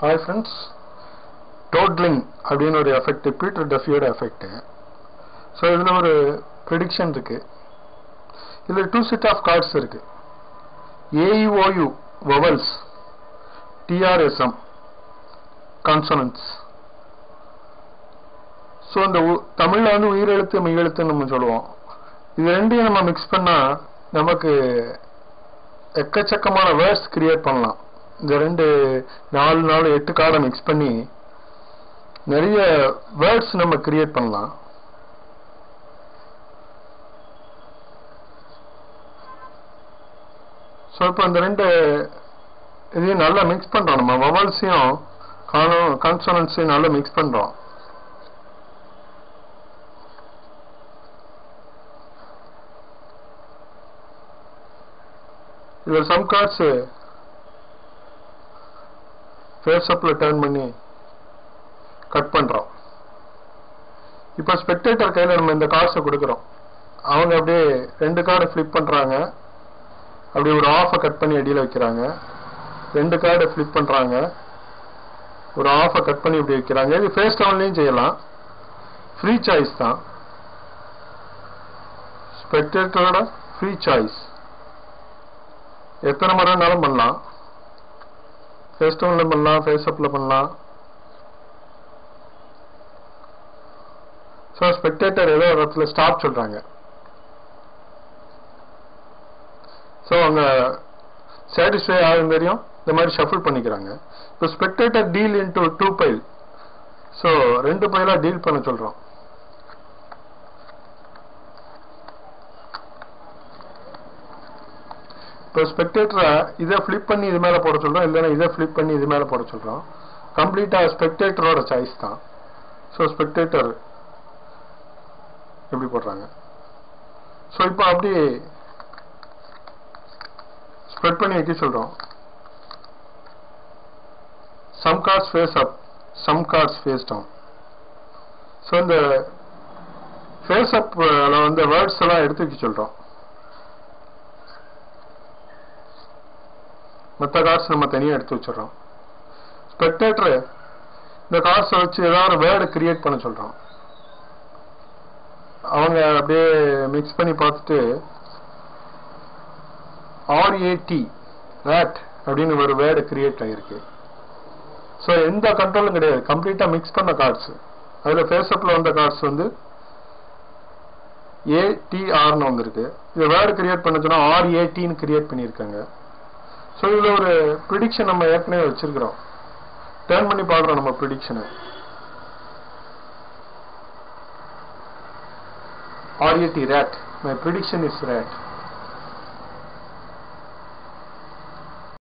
Hi friends டோட்லிங் அப்படின்னு ஒரு எஃபெக்ட் பீட்டர் டஃபியோட எஃபெக்ட்டு ஸோ இதில் ஒரு ப்ரிடிக்ஷன் இருக்குது இதில் டூ செட் ஆஃப் கார்ட்ஸ் இருக்குது A E O U vowels T R S M consonants so இந்த தமிழில் வந்து உயிரெழுத்து மெய்யெழுத்துன்னு நம்ம சொல்லுவோம். இது ரெண்டையும் நம்ம மிக்ஸ் பண்ணால் நமக்கு எக்கச்சக்கமான வேர்ட்ஸ் கிரியேட் பண்ணலாம். இந்த ரெண்டு நாலு நாலு எட்டு கார்டை மிக்ஸ் பண்ணி நிறைய வேர்ட்ஸ் நம்ம கிரியேட் பண்ணலாம். ஸோ இப்போ இந்த ரெண்டு இதையும் நல்லா மிக்ஸ் பண்ணுறோம் நம்ம வவல்ஸையும் கான்சனன்ஸையும் நல்லா மிக்ஸ் பண்ணுறோம் இதில் சம் கார்ட்ஸு ஃபேஸ் டேர்ன் பண்ணி கட் பண்ணுறோம் இப்போ ஸ்பெக்டேட்டர் கையில் நம்ம இந்த கார்ட்ஸை கொடுக்குறோம். அவங்க அப்படியே ரெண்டு கார்டை ஃப்ளிப் பண்ணுறாங்க அப்படி ஒரு ஆஃபை கட் பண்ணி அடியில் வைக்கிறாங்க. ரெண்டு கார்டை ஃப்ளிப் பண்ணுறாங்க ஒரு ஆஃபை கட் பண்ணி இப்படி வைக்கிறாங்க. இது ஃபேஸ் டவுன்லேயும் செய்யலாம். ஃப்ரீ சாய்ஸ் தான். ஸ்பெக்டேட்டரோட ஃப்ரீ சாய்ஸ் எத்தனை மரம் வேணாலும் பண்ணலாம். ஃபேஸ் டவுனில் பண்ணலாம் ஃபேஸ் அப்பில் பண்ணலாம். ஸோ ஸ்பெக்டேட்டர் ஏதோ ஒரு இடத்துல ஸ்டாப் சொல்கிறாங்க ஸோ அவங்க சாட்டிஸ்ஃபை ஆகும் தெரியும். இந்த மாதிரி ஷஃபிள் பண்ணிக்கிறாங்க. இப்போ spectator deal into two pile so ரெண்டு பைலாக டீல் பண்ண சொல்கிறோம் இப்போ ஸ்பெக்டேட்டரை இதை ஃப்ளிப் பண்ணி இது மேலே போட சொல்கிறோம் இல்லைன்னா இதை ஃப்ளிப் பண்ணி இது மேலே போட சொல்கிறோம் கம்ப்ளீட்டாக ஸ்பெக்டேட்டரோட சாய்ஸ் தான். ஸோ ஸ்பெக்டேட்டர் எப்படி போடுறாங்க? ஸோ இப்போ அப்படி ஸ்ப்ரெட் பண்ணி வைக்க சொல்கிறோம் some cards face up some cards face down so இந்த ஃபேஸ் அப்பில் வந்து வேர்ட்ஸ் எல்லாம் எடுத்து வைக்க சொல்கிறோம் மற்ற கார்ட்ஸ் நம்ம தனியாக எடுத்து வச்சிடறோம். ஸ்பெக்டேட்டரு இந்த கார்ட்ஸை வச்சு ஏதாவது ஒரு வேர்டு கிரியேட் பண்ண சொல்கிறோம் அவங்க அப்படியே மிக்ஸ் பண்ணி பார்த்துட்டு ஆர்ஏடி ரேட் அப்படின்னு ஒரு வேர்டு கிரியேட் ஆகிருக்கு ஸோ எந்த கண்ட்ரோலும் கிடையாது. கம்ப்ளீட்டாக மிக்ஸ் பண்ண கார்ட்ஸ் அதில் ஃபேஸ்அப்பில் வந்த கார்ட்ஸ் வந்து ஏடிஆர்னு வந்திருக்கு இது வேர்டு கிரியேட் பண்ண சொன்னால் ஆர்ஏடின்னு கிரியேட் பண்ணியிருக்காங்க. ஸோ இதில் ஒரு ப்ரிடிக்ஷன் நம்ம ஏற்கனவே வச்சிருக்கிறோம். டேர்ன் பண்ணி பார்க்குறோம் நம்ம ப்ரிடிக்ஷனை RAT? Rat my prediction is rat